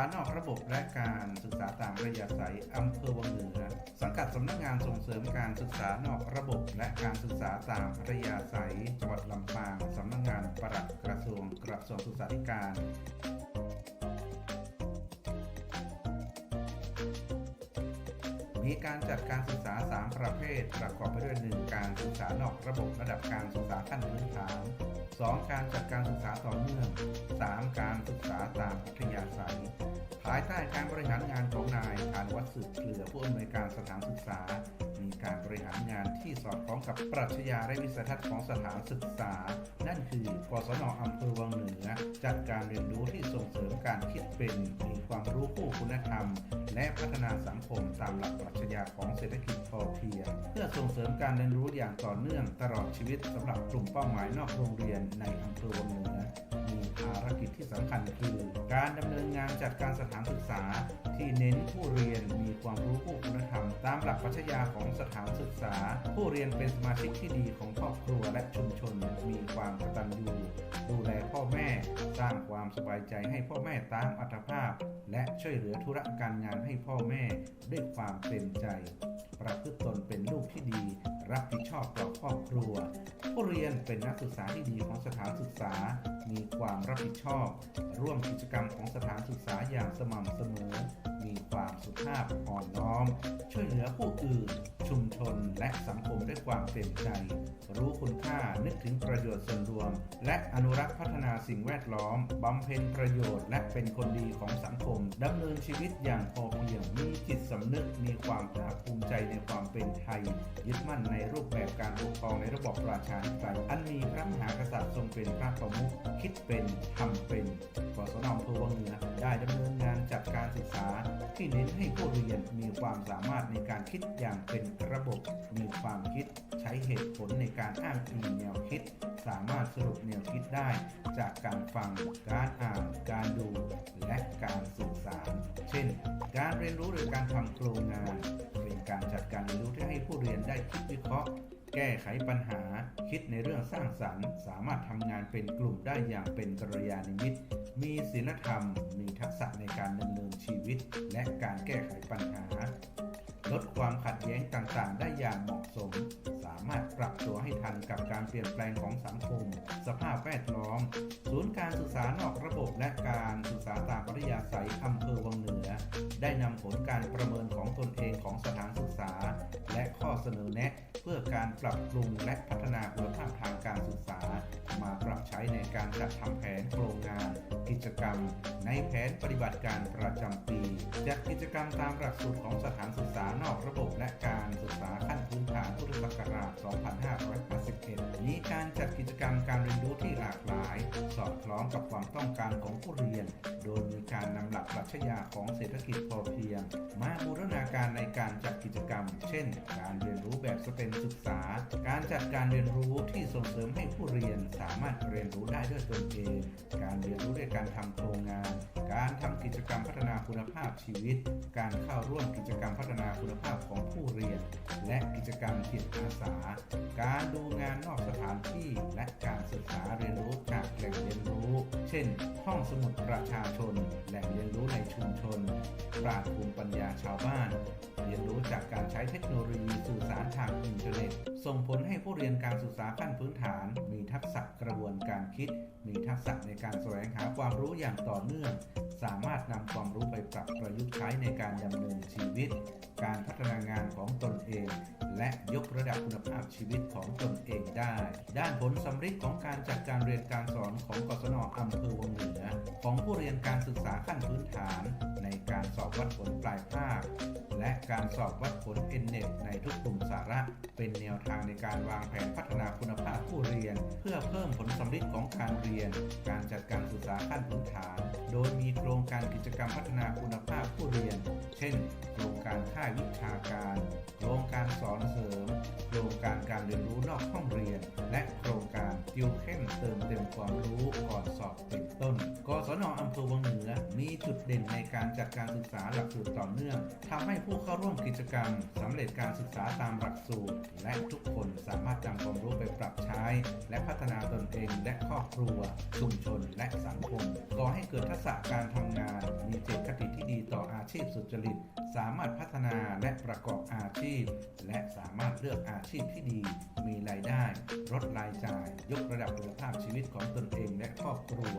าหนอระบบและการศึกษาตามระยะไสยอำเภอวังเหนือ สังกัดสำนักงานส่งเสริมการศึกษานอกระบบ และการศึกษาตามระยะไสยจังหวัดลำปางสำนักงานปลัดกระทรวงกระทรวงศึกษาธิการมีการจัดการศึกษา 3 ประเภท ประกอบไปด้วย 1. การศึกษานอกระบบระดับการศึกษาขั้นพื้นฐาน 2. การจัดการศึกษาต่อเนื่อง 3. การศึกษาตามอัธยาศัย ภายใต้การบริหารงานของนายอานวัดสืบเกลือผู้อำนวยการสถานศึกษา อดคล้องกับปรัชญาและวิสัยทัศน์ของสถานศึกษา นั่นคือกศนอำเภอวังเหนือ จัดการเรียนรู้ที่ส่งเสริมการคิดเป็นมีความรู้คู่คุณธรรม และพัฒนาสังคมตามหลักปรัชญาของเศรษฐกิจพอเพียง เพื่อส่งเสริมการเรียนรู้อย่างต่อเนื่องตลอดชีวิตสำหรับกลุ่มเป้าหมายนอกโรงเรียนในอำเภอวังเหนือมีภารกิจที่สำคัญคือ การดำเนินงานจัดการสถานศึกษา ที่เน้นผู้เรียนมีความรู้คู่คุณธรรม ตามหลักปรัชญาของสถานศึกษาผู้รียนเป็นสมาชิกที่ดีของครอบครัวและชุมชน มีความกตัญญูดูแลพ่อแม่ สร้างความสบายใจให้พ่อแม่ตามอัตภาพ และช่วยเหลือธุระการงานให้พ่อแม่ด้วยความเต็มใจ ประพฤติตนเป็นลูกที่ดี รับผิดชอบต่อครอบครัว ผู้เรียนเป็นนักศึกษาที่ดีของสถานศึกษา มีความรับผิดชอบ ร่วมกิจกรรมของสถานศึกษาอย่างสม่ำเสมอ ความสุภาพอ่อนน้อม ช่วยเหลือผู้อื่น ชุมชนและสังคมด้วยความเต็มใจ รู้คุณค่านึกถึงประโยชน์ส่วนรวม และอนุรักษ์พัฒนาสิ่งแวดล้อมบำเพ็ญประโยชน์ และเป็นคนดีของสังคมดำเนินชีวิตอย่างพอเพียงมีจิตสำนึกมีความภาคภูมิใจในความเป็นไทย ยึดมั่นในรูปแบบการปกครองในระบอบประชาธิปไตยอันมีพระมหากษัตริย์ทรงเป็นพระประมุขคิดเป็นทำเป็นกศนอำเภอวังเหนือได้ดำเนินงานจัดการศึกษาที่เน้นให้ผู้เรียนมีความสามารถในการคิดอย่างเป็นระบบ มีความคิดใช้เหตุผลในการอ้างอิงแนวคิด สามารถสรุปแนวคิดได้ จากการฟัง การอ่าน การดู และการสื่อสาร เช่น การเรียนรู้โดยการทำโครงงาน เป็นการจัดการเรียนรู้ที่ให้ผู้เรียนได้คิดวิเคราะห์ แก้ไขปัญหา คิดในเรื่องสร้างสรรค์ สามารถทำงานเป็นกลุ่มได้อย่างเป็นกัลยาณมิตร มีศีลธรรม มีทักษะในการดำเนินชีวิต และการแก้ไขปัญหา ลดความขัดแย้งต่างๆ ได้อย่างเหมาะสม สามารถปรับตัวให้ทันกับการเปลี่ยนแปลงของสังคม สภาพแวดล้อม ศูนย์การศึกษานอกระบบและการศึกษาตามปริยาศัยอำเภอวังเหนือ ได้นำผลการประเมินของตนเองของสถานศึกษา และข้อเสนอแนะ เพื่อการปรับปรุงและพัฒนาคุณภาพทางการศึกษา มาปรับใช้ในการจัดทำแผนโครงงาน กิจกรรม ในแผนปฏิบัติการประจำปีจัดกิจกรรมตามหลักสูตรของสถานศึกษานอกระบบและการศึกษาขั้นพื้นฐานพุทธศักราช 2581มีการจัดกิจกรรมการเรียนรู้ที่หลากหลาย สอดคล้องกับความต้องการของผู้เรียน โดยมีการนำหลักปรัชญาของเศรษฐกิจพอเพียง มาบูรณาการในการจัดกิจกรรม เช่น การเรียนรู้แบบสเต็มศึกษา การจัดการเรียนรู้ที่ส่งเสริมให้ผู้เรียนสามารถเรียนรู้ได้ด้วยตนเอง การเรียนรู้ด้วยการทำโครงงานการทำกิิจกรรมพัฒนาคุณภาพชีวิต การเข้าร่วมกิจกรรมพัฒนาคุณภาพของผู้เรียน และกิจกรรมจิตอาสา การดูงานนอกสถานที่และการศึกษาเรียนรู้จากแหล่งเรียนรู้ เช่น ห้องสมุดประชาชน แหล่งเรียนรู้ในชุมชน ปราชภูมิปัญญาชาวบ้าน เรียนรู้จากการใช้เทคโนโลยีสื่อสารทางอินเทอร์เน็ต ส่งผลให้ผู้เรียนการศึกษาขั้นพื้นฐาน มีทักษะกระบวนการคิด มีทักษะในการแสวงหาความรู้อย่างต่อเนื่อง สามารถนำความรู้ไปปรับประยุกต์ใช้ในการดำเนินชีวิต การพัฒนางานของตนเอง และยกระดับคุณภาพชีวิตของตนเองได้ ด้านผลสำฤทธิ์ของการจัดการเรียนการสอนของกศนอำเภอวังเหนือของผู้เรียนการศึกษาขั้นพื้นฐาน ในการสอบวัดผลปลายภาค และการสอบวัดผล n n e t ในทุกกลุ่มสาระ เป็นแนวทางในการวางแผนพัฒนาคุณภาพผู้เรียน เพื่อเพิ่มผลสำฤทธิ์ของการเรียน การจัดการศึกษาขั้นพื้นฐาน โดยมีโครงการกิจกรรมพัฒนาคุณภาพผู้เรียน เช่น โครงการค่ายวิชาการ โครงการสอนเสริม โครงการการเรียนรู้นอกห้องเรียน และโครงการ ติวเข้มเติมเต็มความรู้ก่อนสอบเป็นต้น กศนอำเภอวังเหนือ มีจุดเด่นในการจัดการศึกษาหลักสูตรต่อเนื่องทำให้ผู้เข้าร่วมกิจกรรมสำเร็จการศึกษาตามหลักสูตร และทุกคนสามารถนำความรู้ไปปรับใช้ และพัฒนาตนเองและครอบครัว ชุมชนและสังคมก่อให้เกิดทักษะการทำงาน มีเจตคติที่ดีต่ออาชีพสุจริต สามารถพัฒนาและประกอบอาชีพ และสามารถเลือกอาชีพที่ดี มีรายได้ลดรายจ่ายยกระดับคุณภาพชีวิตของตนเองและครอบครัว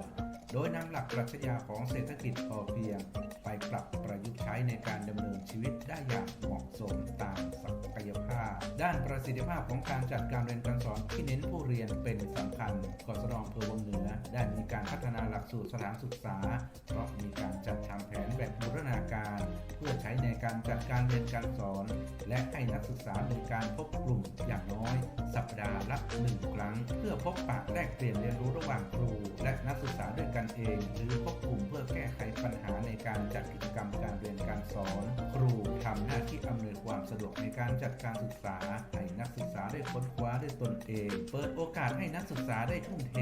โดยนำหลักปรัชญาของเศรษฐกิจพอเพียง ไปปรับประยุกต์ใช้ในการดำเนินชีวิตได้อย่างเหมาะสมตามศักยภาพ ด้านประสิทธิภาพของการจัดการเรียนการสอนที่เน้นผู้เรียนเป็นสำคัญกสรอำเภอวังเหนือ ได้มีการพัฒนาหลักสูตรสถานศึกษาเพราะมีการจัดทำแผนแบบบูรณาการ เพื่อใช้ใน การจัดการเรียนการสอน และให้นักศึกษามีการพบกลุ่มอย่างน้อย สัปดาห์ละหนึ่งครั้ง เพื่อพบปะแลกเปลี่ยนเรียนรู้ระหว่างครู และนักศึกษาด้วยกันเอง หรือพบกลุ่มเพื่อแก้ไขปัญหาในการจัดกิจกรรมการเรียนการสอน ครูทำหน้าที่อำนวยความสะดวกในการจัดการศึกษาให้นักศึกษาได้ค้นคว้าด้วยตนเอง เปิดโอกาสให้นักศึกษาได้ทุ่มเท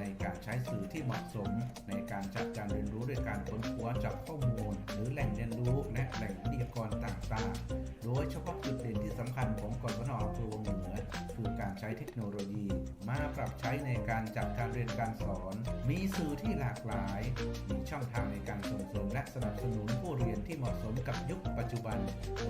ในการใช้สื่อที่เหมาะสม ในการจัดการเรียนรู้ด้วยการค้นคว้าจากข้อมูล หรือแหล่งเรียนรู้และแหล่งวิทยากรต่างๆ โดยเฉพาะจุดเด่นที่สำคัญของกศนอำเภอวงเหนือ คือการใช้เทคโนโลยี มาปรับใช้ในการจัดการเรียนการสอน มีสื่อที่หลากหลาย มีช่องทางในการส่งเสริมและสนับสนุนผู้เรียนที่เหมาะสมกับยุคปัจจุบัน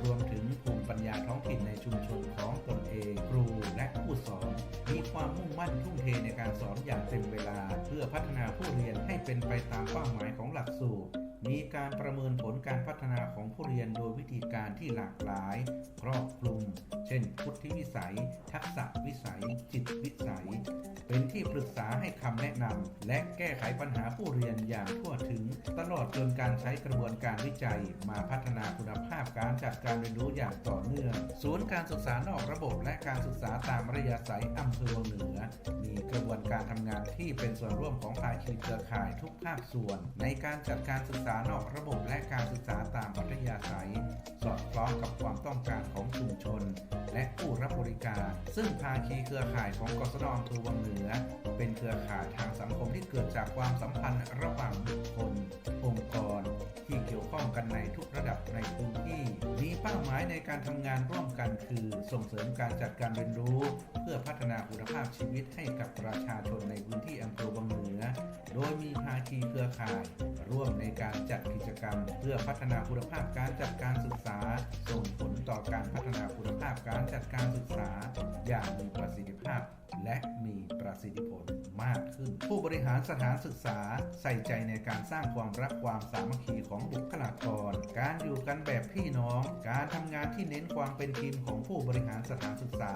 รวมถึงภูมิปัญญาท้องถิ่นในชุมชนของตนเอง ครูและผู้สอน มีความมุ่งมั่นทุ่มเทในการสอนอย่างเต็มเวลา เพื่อพัฒนาผู้เรียนให้เป็นไปตามเป้าหมายของหลักสูตร มีการประเมินผลการพัฒนาของผู้เรียนโดยวิธีการที่หลากหลาย ครอบคลุม เช่น พุทธิวิสัย ทักษะวิสัย จิตวิสัย เป็นที่ปรึกษาให้คำแนะนำและแก้ไขปัญหาผู้เรียนอย่างทั่วถึง ตลอดจนการใช้กระบวนการวิจัย มาพัฒนาคุณภาพการจัดการเรียนรู้อย่างต่อเนื่อง ศูนย์การศึกษานอกระบบและการศึกษาตามระยะสายอำเภอเหนือ มีกระบวนการทำงานที่เป็นส่วนร่วมของภาคีเครือข่ายทุกภาคส่วน ในการจัดการศึกษานอกระบบและการศึกษาตามอัธยาศัย สอดคล้องกับความต้องการของชุมชน และผู้รับบริการ ซึ่งภาคีเครือข่ายของกสดอำเภอวังเหนือ เป็นเครือข่ายทางสังคมที่เกิดจากความสัมพันธ์ระหว่างบุคคล องค์กร ที่เกี่ยวข้องกันในทุกระดับใน เป้าหมายในการทำงานร่วมกันคือส่งเสริมการจัดการเรียนรู้ เพื่อพัฒนาคุณภาพชีวิตให้กับประชาชนในพื้นที่อำเภอวังเหนือ โดยมีภาคีเครือข่าย ร่วมในการจัดกิจกรรม เพื่อพัฒนาคุณภาพการจัดการศึกษา ส่งผลต่อการพัฒนาคุณภาพการจัดการศึกษา อย่างมีประสิทธิภาพ และมีประสิทธิผลมากขึ้น ผู้บริหารสถานศึกษาใส่ใจในการสร้างความรักความสามัคคีของบุคลากร การอยู่กันแบบพี่น้อง การทำงานที่เน้นความเป็นทีมของผู้บริหารสถานศึกษา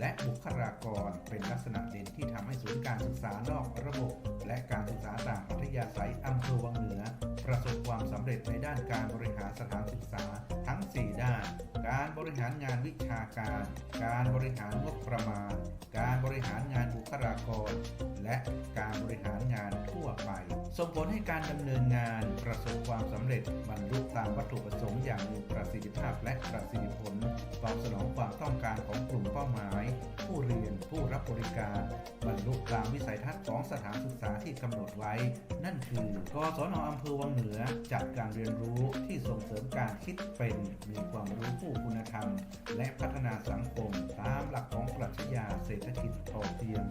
และบุคลากรเป็นลักษณะเด่นที่ทำให้ศูนย์การศึกษานอกระบบ และการศึกษาต่ามอัธยาศัยอำเภอวังเหนือ ประสบความสำเร็จในด้านการบริหารสถานศึกษาทั้ง 4 ด้าน การบริหารงานวิชาการ การบริหารงบประมาณ การบริริหารงานบุคลากร และการบริหารงานทั่วไป ส่งผลให้การดำเนินงานประสบความสำเร็จบรรลุตามวัตถุประสงค์อย่างมีประสิทธิภาพและประสิทธิผลตอบสนองความต้องการของกลุ่มเป้าหมาย ผู้เรียนผู้รับบริการ บรรลุตามวิสัยทัศน์ของสถานศึกษาที่กำหนดไว้ นั่นคือกศนอำเภอวังเหนือจัดการเรียนรู้ที่ส่งเสริมการคิดเป็นมีความรู้ผู้คุณธรรม และพัฒนาสังคมตามหลักของปรัชญาเศรษฐกิจพอเพียง